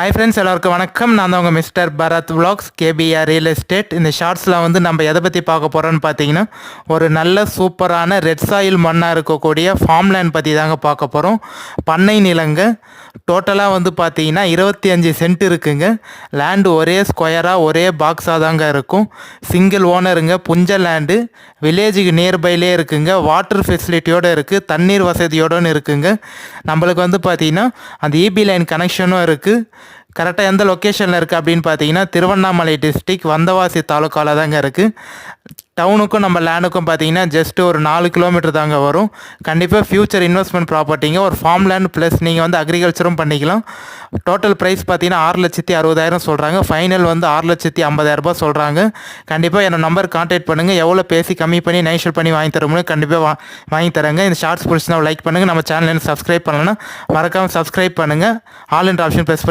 Hi friends எல்லாருக்கும் வணக்கம். நான் தான் உங்கள் mister Bharath vlogs KPR real estate இந்த ஷார்ட்ஸில் வந்து நம்ம எதை பற்றி பார்க்க போகிறோன்னு பார்த்தீங்கன்னா ஒரு நல்ல சூப்பரான ரெட் சாயில் மண்ணாக இருக்கக்கூடிய ஃபார்ம் லேண்ட் பற்றி தாங்க பார்க்க போகிறோம் பண்ணை நிலங்க. டோட்டலாக வந்து பார்த்தீங்கன்னா இருபத்தி அஞ்சு சென்ட் இருக்குங்க. லேண்டு ஒரே ஸ்கொயராக ஒரே பாக்ஸாக தாங்க இருக்கும். சிங்கிள் ஓனருங்க புஞ்ச லேண்டு வில்லேஜுக்கு நியர்பைலே இருக்குங்க. வாட்டர் ஃபெசிலிட்டியோடு இருக்குது தண்ணீர் வசதியோடன்னு இருக்குங்க. நம்மளுக்கு வந்து பார்த்தீங்கன்னா அந்த இபி லைன் கனெக்ஷனும் இருக்குது கரெக்டாக எந்த லொக்கேஷனில் இருக்குது அப்படின்னு பார்த்தீங்கன்னா திருவண்ணாமலை டிஸ்ட்ரிக் வந்தவாசி தாலுக்காவில் தாங்க இருக்குது டவுனுக்கும் நம்ம லேண்டுக்கும் பார்த்தீங்கன்னா ஜஸ்ட்டு ஒரு நாலு கிலோமீட்டர் தாங்க வரும். கண்டிப்பாக ஃப்யூச்சர் இன்வெஸ்ட்மெண்ட் ப்ராப்பர்ட்டிங்க ஒரு ஃபார்ம் லேண்ட் ப்ளஸ் நீங்கள் வந்து அக்ரிகல்ச்சரும் பண்ணிக்கலாம். டோட்டல் ப்ரைஸ் பார்த்தீங்கன்னா ஆறு லட்சத்தி அறுபதாயிரம் சொல்கிறாங்க ஃபைனல் வந்து ஆறு லட்சத்தி ஐம்பதாயிரரூபா சொல்கிறாங்க கண்டிப்பாக என்னோட நம்பர் கான்டாக்ட் பண்ணுங்கள் எவ்வளோ பேசி கம்மி பண்ணி நைஷல் பண்ணி வாங்கி தரமுன்னு கண்டிப்பாக வா வாங்கி தரேங்க. இந்த ஷார்ட்ஸ் பிடிச்சினா லைக் பண்ணுங்கள் நம்ம சேனல் சப்ஸ்கிரைப் பண்ணலன்னா மறக்காமல் சப்ஸ்கிரைப் பண்ணுங்கள் ஆல் என்ற ஆப்ஷன் ப்ரெஸ்